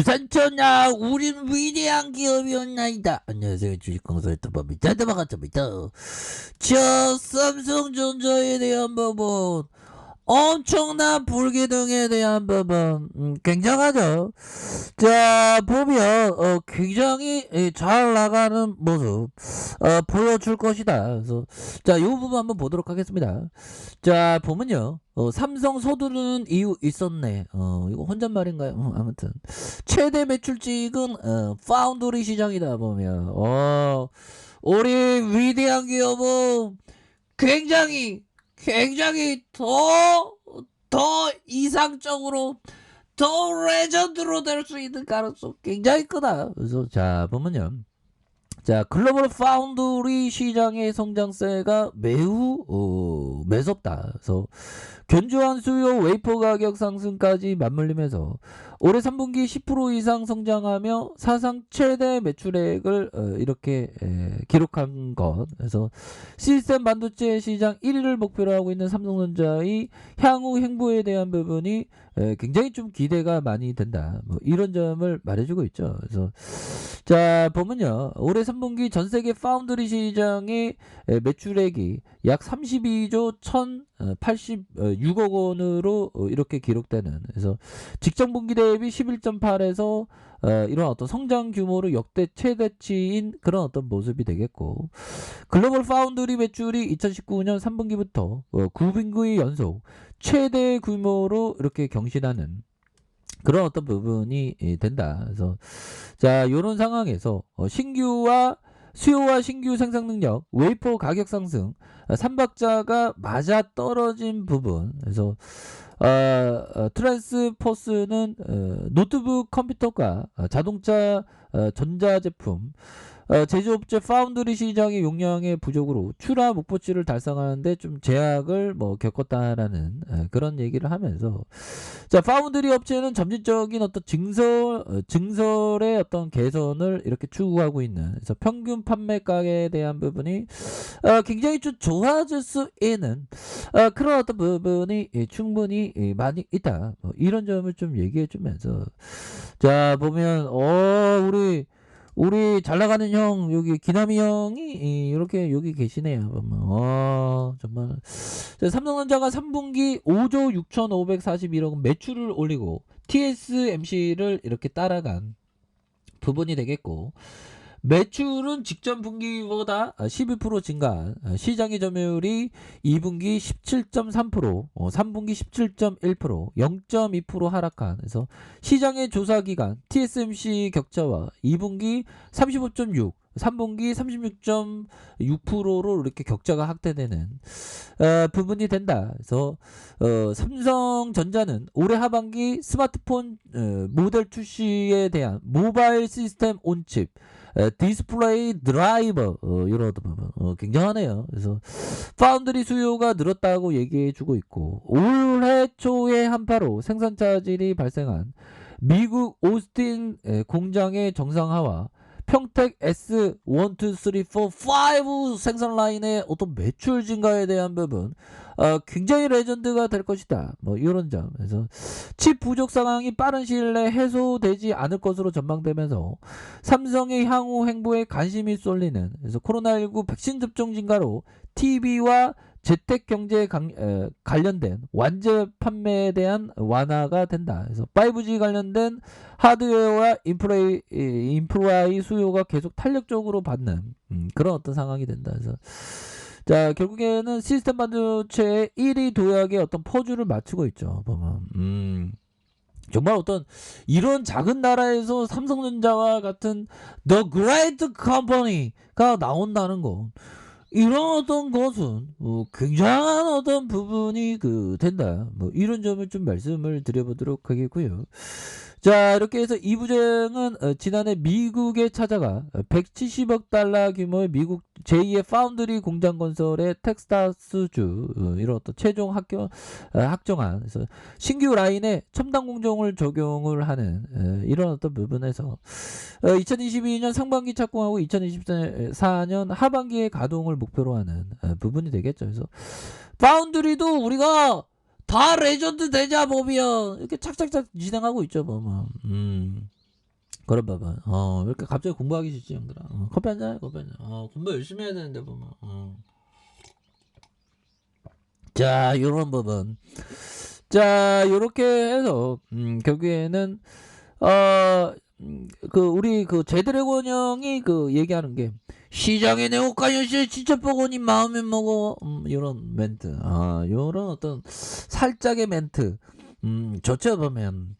주산천야 우린 위대한 기업이었나이다. 안녕하세요. 법이다. 반갑습니다. 자 삼성전자에 대한 부분 엄청난 불기둥에 대한 부분. 음, 굉장하죠? 자 보면 어, 굉장히 예, 잘 나가는 모습 어, 보여줄 것이다. 그래서 자이 부분 한번 보도록 하겠습니다. 자 보면요. 어, 삼성 서두르는 이유 있었네. 어 이거 혼잣말인가요? 어, 아무튼. 최대 매출직은 어, 파운드리 시장이다 보면. 어 우리 위대한 기업은 굉장히 굉장히 더 더 이상적으로 더 레전드로 될 수 있는 가능성 굉장히 크다. 그래서 자 보면요. 자 글로벌 파운드리 시장의 성장세가 매우 어, 매섭다. 그래서 견조한 수요 웨이퍼 가격 상승까지 맞물리면서 올해 3분기 10% 이상 성장하며 사상 최대 매출액을 어, 이렇게 에, 기록한 것. 그래서 시스템 반도체 시장 1위를 목표로 하고 있는 삼성전자의 향후 행보에 대한 부분이 에, 굉장히 좀 기대가 많이 된다. 뭐 이런 점을 말해주고 있죠. 그래서 자 보면요 올해 3분기 전 세계 파운드리 시장의 에, 매출액이 약 32조 1,086억 원으로 어, 이렇게 기록되는 그래서 직전 분기 대비 11.8에서 어, 이런 어떤 성장 규모로 역대 최대치인 그런 어떤 모습이 되겠고 글로벌 파운드리 매출이 2019년 3분기부터 어, 9분기 연속 최대 규모로 이렇게 경신하는 그런 어떤 부분이 예, 된다. 그래서 자 이런 상황에서 어, 신규와 수요와 신규 생산 능력, 웨이퍼 가격 상승, 어, 삼박자가 맞아 떨어진 부분. 그래서 어, 어, 트랜스포스는 어, 노트북 컴퓨터가 어, 자동차 어, 전자제품 어, 제조업체 파운드리 시장의 용량의 부족으로 출하 목표치를 달성하는데 좀 제약을 뭐 겪었다라는 에, 그런 얘기를 하면서. 자 파운드리 업체는 점진적인 어떤 증설 어, 증설의 어떤 개선을 이렇게 추구하고 있는 그래서 평균 판매 가격에 대한 부분이 어, 굉장히 좀 좋아질 수 있는 어, 그런 어떤 부분이 예, 충분히 예, 많이 있다. 뭐 이런 점을 좀 얘기해 주면서. 자 보면 어 우리 우리 잘 나가는 형 여기 기남이 형이 이, 이렇게 여기 계시네요. 보면. 어 정말 자, 삼성전자가 3분기 5조 6,541억 원 매출을 올리고 TSMC를 이렇게 따라간 부분이 되겠고 매출은 직전 분기보다 12% 증가한 어, 시장의 점유율이 2분기 17.3%, 어, 3분기 17.1%, 0.2% 하락한 그래서 시장의 조사 기간 TSMC 격차와 2분기 35.6, 3분기 36.6%로 이렇게 격차가 확대되는 어, 부분이 된다. 그래서 어, 삼성전자는 올해 하반기 스마트폰 어, 모델 출시에 대한 모바일 시스템 온칩 에, 디스플레이 드라이버 어, 이런 부분 어, 굉장하네요. 그래서 파운드리 수요가 늘었다고 얘기해주고 있고 올해 초에 한파로 생산 차질이 발생한 미국 오스틴 에, 공장의 정상화와 평택 S 1, 2, 3, 4, 5 생산 라인의 어떤 매출 증가에 대한 부분 어, 굉장히 레전드가 될 것이다. 뭐 이런 점. 그래서 칩 부족 상황이 빠른 시일 내에 해소되지 않을 것으로 전망되면서 삼성의 향후 행보에 관심이 쏠리는 그래서 코로나19 백신 접종 증가로 TV와 재택 경제에 관련된 완제 판매에 대한 완화가 된다. 그래서 5G 관련된 하드웨어와 인프라의, 이, 인프라의 수요가 계속 탄력적으로 받는 음, 그런 어떤 상황이 된다. 그래서 자 결국에는 시스템 반도체의 1위 도약의 어떤 퍼즐을 맞추고 있죠. 보면 음. 정말 어떤 이런 작은 나라에서 삼성전자와 같은 The Great Company가 나온다는 거 어떤 것은 어, 굉장한 어떤 부분이 그 된다. 뭐 이런 점을 좀 말씀을 드려보도록 하겠고요. 자 이렇게 해서 이부장은 어, 지난해 미국에 찾아가 170억 달러 규모의 미국 제2의 파운드리 공장 건설의 텍사스주 어, 이런 어떤 최종 합격 어, 확정한 그래서 신규 라인에 첨단 공정을 적용을 하는 어, 이런 어떤 부분에서 어, 2022년 상반기 착공하고 2024년 하반기에 가동을 목표로 하는 어, 부분이 되겠죠. 그래서 파운드리도 우리가 다 레전드 되자 보면 이렇게 착착착 진행하고 있죠, 보면. 음. 그런 부분. 어, 왜 이렇게 갑자기 공부하기 싫지, 형들아. 어, 커피 한잔 해, 커피 한잔. 어, 공부 열심히 해야 되는데, 보면. 어. 자, 요런 부분. 자, 요렇게 해서, 음, 결국에는, 어, 음, 그, 우리 그 제드래곤 형이 그 얘기하는 게, 시장에 내 옷가연씨 진짜 보고니 마음에 먹어. 음, 요런 멘트. 아, 요런 어떤 살짝의 멘트. 음, 좋죠, 보면.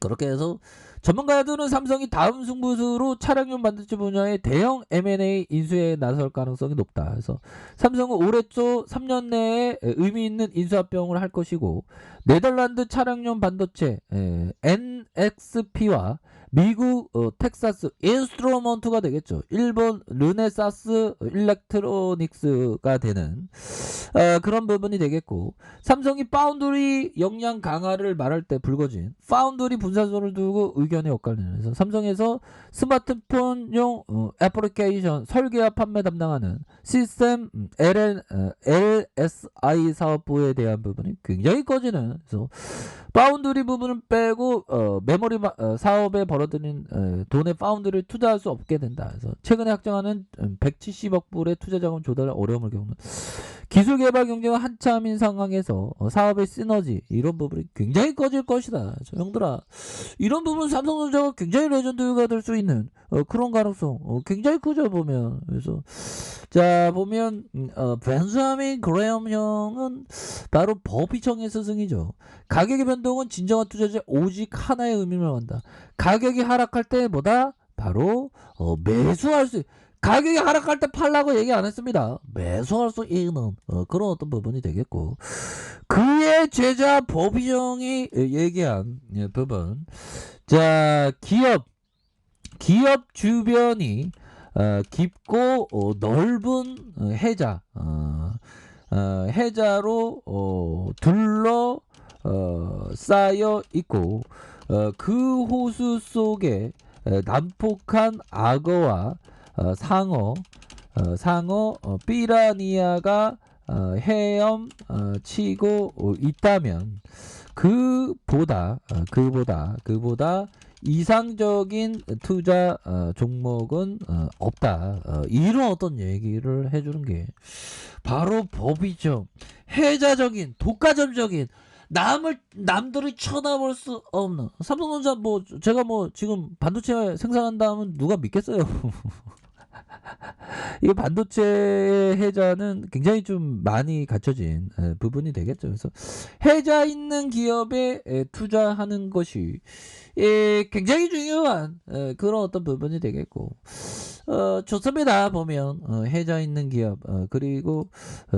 그렇게 해서 전문가들은 삼성이 다음 승부수로 차량용 반도체 분야의 대형 M&A 인수에 나설 가능성이 높다. 그래서 삼성은 올해 초 3년 내에 의미 있는 인수 합병을 할 것이고 네덜란드 차량용 반도체 에, NXP와 미국 어, 텍사스 인스트루먼트가 되겠죠. 일본 르네사스 일렉트로닉스가 되는 어, 그런 부분이 되겠고 삼성이 파운드리 역량 강화를 말할 때 불거진 파운드리 분산소를 두고 의견이 엇갈리면서 삼성에서 스마트폰용 어, 애플리케이션 설계와 판매 담당하는 시스템 음, LN, 어, LSI 사업부에 대한 부분이 굉장히 커지는 그래서 파운드리 부분을 빼고 어, 메모리 마- 어, 사업에 벌어 들인 어, 돈의 파운드를 투자할 수 없게 된다. 그래서 최근에 확정하는 음, 170억 불의 투자 자금 조달에 어려움을 겪는 기술 개발 경쟁은 한참인 상황에서 어, 사업의 시너지 이런 부분이 굉장히 커질 것이다. 형들아 이런 부분 삼성전자가 굉장히 레전드가 될 수 있는 어, 그런 가능성 어, 굉장히 크죠 보면 그래서 자 보면 음, 어, 벤자민 그레엄 형은 바로 버피청의 스승이죠. 가격의 변동은 진정한 투자자의 오직 하나의 의미를 한다. 가격이 하락할 때 뭐다? 바로 어, 매수할 수 가격이 하락할 때 팔라고 얘기 안 했습니다. 매수할 수 있는 어, 그런 어떤 부분이 되겠고 그의 제자 버비정이 얘기한 예, 부분 자 기업 기업 주변이 어, 깊고 어, 넓은 어, 해자 어, 어, 해자로 어, 둘러 어, 쌓여 있고 어, 그 호수 속에 에, 난폭한 악어와 어, 상어 어, 상어 어, 삐라니아가 어, 헤엄 어, 치고 어, 있다면 그보다 어, 그보다 그보다 이상적인 투자 어, 종목은 어, 없다. 어, 이런 어떤 얘기를 해주는 게 바로 법이죠. 해자적인 독과점적인 남을 남들이 쳐다볼 수 없는 삼성전자 뭐 제가 뭐 지금 반도체 생산한다 하면 누가 믿겠어요. 이 반도체 해자는 굉장히 좀 많이 갖춰진 에, 부분이 되겠죠. 그래서 해자 있는 기업에 에, 투자하는 것이 예, 굉장히 중요한 에, 그런 어떤 부분이 되겠고 어, 좋습니다. 보면 어, 해자 있는 기업 어, 그리고 어,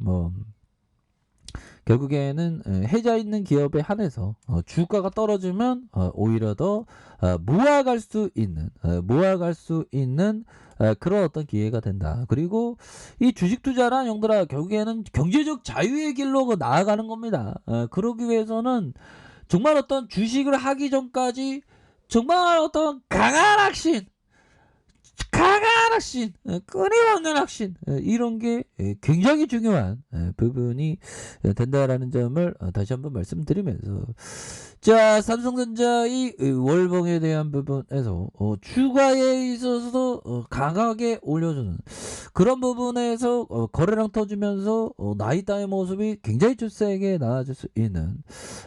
뭐 결국에는 에, 해자 있는 기업에 한해서 어, 주가가 떨어지면 어, 오히려 더 어, 모아갈 수 있는 어, 모아갈 수 있는 어, 그런 어떤 기회가 된다. 그리고 이 주식 투자란 형들아 결국에는 경제적 자유의 길로 그 나아가는 겁니다. 어, 그러기 위해서는 정말 어떤 주식을 하기 전까지 정말 어떤 강한 확신 강한 어, 끊임없는 어, 이런 게 에, 굉장히 중요한 에, 부분이 에, 된다라는 점을 어, 다시 한번 말씀드리면서. 자 삼성전자의 의, 월봉에 대한 부분에서 어, 주가에 있어서도 어, 강하게 올려주는 그런 부분에서 어, 거래량 터지면서 어, 나이다의 모습이 굉장히 좀 세게 나아질 수 있는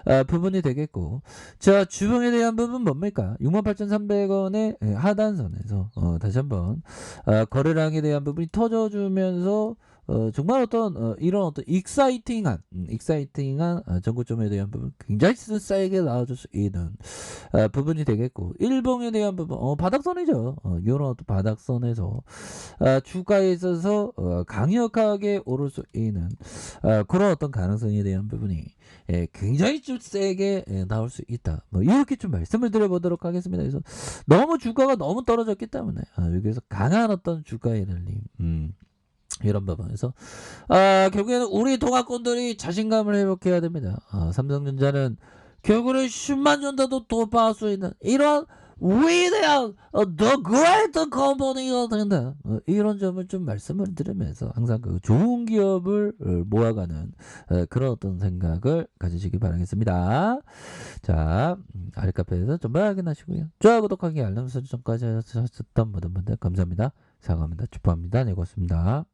아, 부분이 되겠고. 자 주봉에 대한 부분 뭡니까? 68,300원의 하단선에서 어, 다시 한번 아, 거래량에 대한 부분이 터져주면서 어, 정말 어떤 어, 이런 어떤 익사이팅한 음, 익사이팅한 어, 전고점에 대한 부분 굉장히 세게 나와줄 수 있는 아, 부분이 되겠고 일봉에 대한 부분 어, 바닥선이죠 어, 이런 어떤 바닥선에서 아, 주가에 있어서 어, 강력하게 오를 수 있는 아, 그런 어떤 가능성에 대한 부분이 예, 굉장히 좀 세게 예, 나올 수 있다. 뭐 이렇게 좀 말씀을 드려보도록 하겠습니다. 그래서 너무 주가가 너무 떨어졌기 때문에 아, 여기서 강한 어떤 주가의 날림. 음. 이런 부분에서 아, 결국에는 우리 동학권들이 자신감을 회복해야 됩니다. 아, 삼성전자는 결국은 10만 전다도 돌파할 수 있는 이런 위대한 어, The Great Company가 된다. 어, 이런 점을 좀 말씀을 드리면서 항상 그 좋은 기업을 어, 모아가는 어, 그런 어떤 생각을 가지시기 바라겠습니다. 자, 음, 아랫카페에서 좀 확인하시고요. 좋아요, 구독하기, 알람 설정까지 하셨던 모든 분들 감사합니다. 사랑합니다. 축복합니다. 네, 고맙습니다.